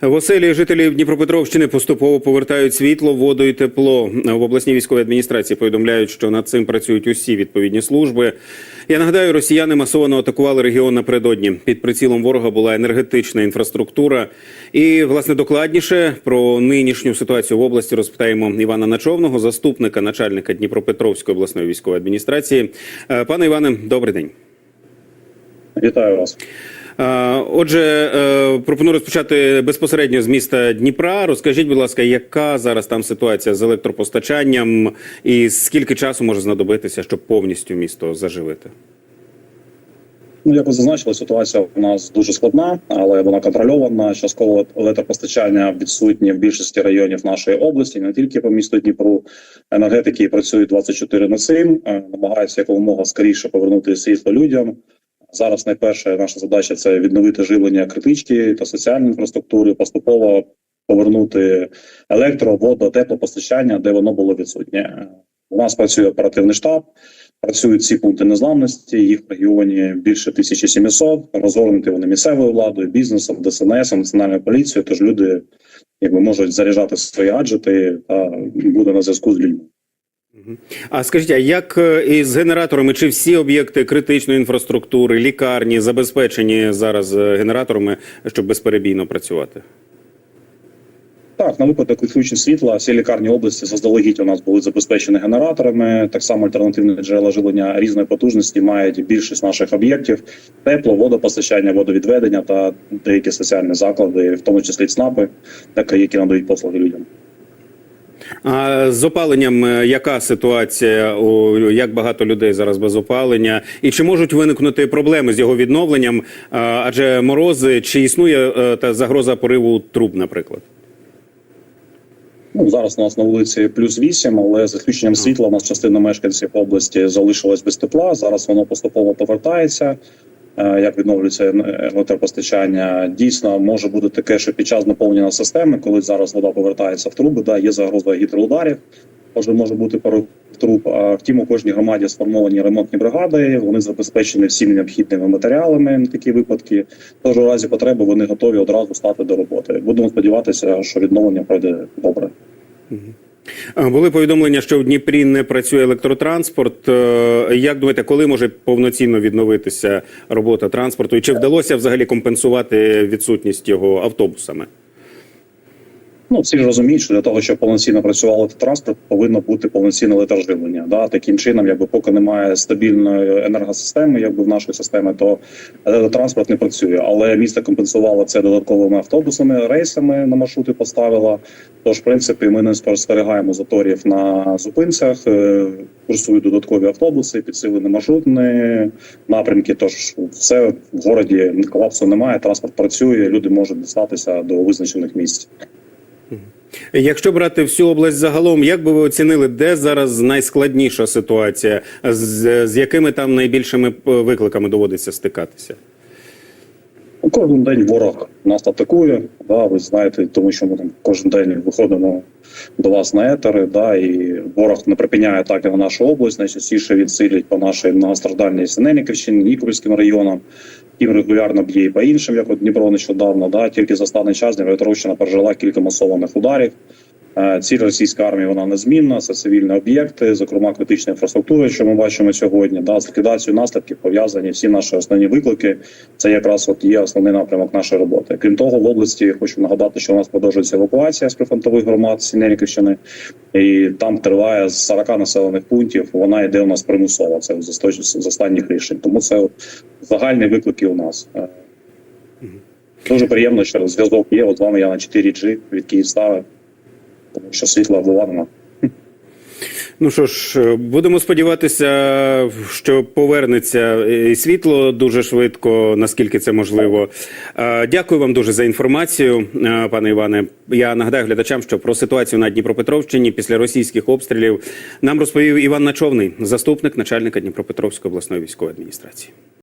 В оселі жителів Дніпропетровщини поступово повертають світло, воду і тепло. В обласній військовій адміністрації повідомляють, що над цим працюють усі відповідні служби. Я нагадаю, росіяни масово атакували регіон напередодні. Під прицілом ворога була енергетична інфраструктура. І, власне, докладніше про нинішню ситуацію в області розпитаємо Івана Начовного, заступника начальника Дніпропетровської обласної військової адміністрації. Е, Пане Іване, добрий день. Вітаю вас. Отже, е, пропоную розпочати безпосередньо з міста Дніпра. Розкажіть, будь ласка, яка зараз там ситуація з електропостачанням і скільки часу може знадобитися, щоб повністю місто заживити? Ну, як ви зазначили, ситуація у нас дуже складна, але вона контрольована. Частково електропостачання відсутнє в більшості районів нашої області, не тільки по місту Дніпру. Енергетики працюють 24 на 7, е, намагаються якомога скоріше повернути світло людям. Зараз найперша наша задача це відновити живлення критички та соціальної інфраструктури, поступово повернути електро, воду, теплопостачання, де воно було відсутнє. У нас працює оперативний штаб, працюють ці пункти незламності. Їх в регіоні більше 1700, розгорнуті вони місцевою владою, бізнесом, ДСНС, національною поліцією. Тож люди якби можуть заряджати свої гаджети та буде на зв'язку з людьми. А скажіть, а як е, із генераторами? Чи всі об'єкти критичної інфраструктури, лікарні забезпечені зараз е, генераторами, щоб безперебійно працювати? Так, на випадок відключень світла всі лікарні області заздалегідь у нас були забезпечені генераторами. Так само альтернативні джерела живлення різної потужності мають більшість наших об'єктів: тепло, водопостачання, водовідведення та деякі соціальні заклади, в тому числі ЦНАПи, так які надають послуги людям. А з опаленням е, яка ситуація? Як багато людей зараз без опалення? І чи можуть виникнути проблеми з його відновленням? Адже морози чи існує е, та загроза пориву труб, наприклад? Ну зараз у нас на вулиці плюс 8, але з відключенням світла у нас частина мешканців області залишилась без тепла. Зараз воно поступово повертається. Е, Як відновлюється електропостачання, дійсно може бути таке, що під час наповнення системи, коли зараз вода повертається в труби, да є загроза гідроударів. Може може бути порив труб. А втім, у кожній громаді сформовані ремонтні бригади. Вони забезпечені всіми необхідними матеріалами на такі випадки. Тож у разі потреби вони готові одразу стати до роботи. Будемо сподіватися, що відновлення пройде добре. Були повідомлення, що в Дніпрі не працює електротранспорт. Е, Як думаєте, коли може повноцінно відновитися робота транспорту? І чи вдалося взагалі компенсувати відсутність його автобусами? Ну, всі ж розуміють, що для того, щоб повноцінно працював транспорт, повинно бути повноцінне електроживлення. Да? Таким чином, якби поки немає стабільної енергосистеми, якби в нашої системи, то електротранспорт не працює. Але місто компенсувало це додатковими автобусами, рейсами на маршрути поставило. Тож, в принципі, ми не спостерігаємо заторів на зупинцях, е, курсують додаткові автобуси, підсилені маршрутні напрямки. Тож все в городі колапсу немає. Транспорт працює, люди можуть дістатися до визначених місць. Якщо брати всю область загалом, як би ви оцінили, де зараз найскладніша ситуація, з, з якими там найбільшими е, викликами доводиться стикатися? Кожен день ворог нас атакує. Да, ви знаєте, тому що ми там кожен день виходимо до вас на етери. Да, і ворог не припиняє атаки на нашу область. Найчастіше відсилять по нашій многостраждальній Синельниківщині, Нікопольським районам. Тим регулярно б'є і по іншим, як от Дніпро нещодавно. Да, тільки за останній час Дніпропетровщина пережила кілька масованих ударів. Е, Ціль російської армії вона незмінна. Це цивільні об'єкти, зокрема критична інфраструктура, що ми бачимо сьогодні. Да, з ліквідацією наслідків пов'язані всі наші основні виклики. Це якраз от є основний напрямок нашої роботи. Крім того, в області хочу нагадати, що у нас продовжується евакуація з прифронтових громад Сінеріківщини, і там триває з 40 населених пунктів. Вона йде у нас примусово. Це з останніх рішень. Тому це от загальні виклики у нас. Е, Дуже приємно, що зв'язок є. От з вами я на 4G від Київстави, тому що світла в нема. Ну що ж, е, будемо сподіватися, що повернеться і світло дуже швидко, наскільки це можливо. Е, Дякую вам дуже за інформацію, е, пане Іване. Я нагадаю глядачам, що про ситуацію на Дніпропетровщині після російських обстрілів нам розповів Іван Начовний, заступник начальника Дніпропетровської обласної військової адміністрації.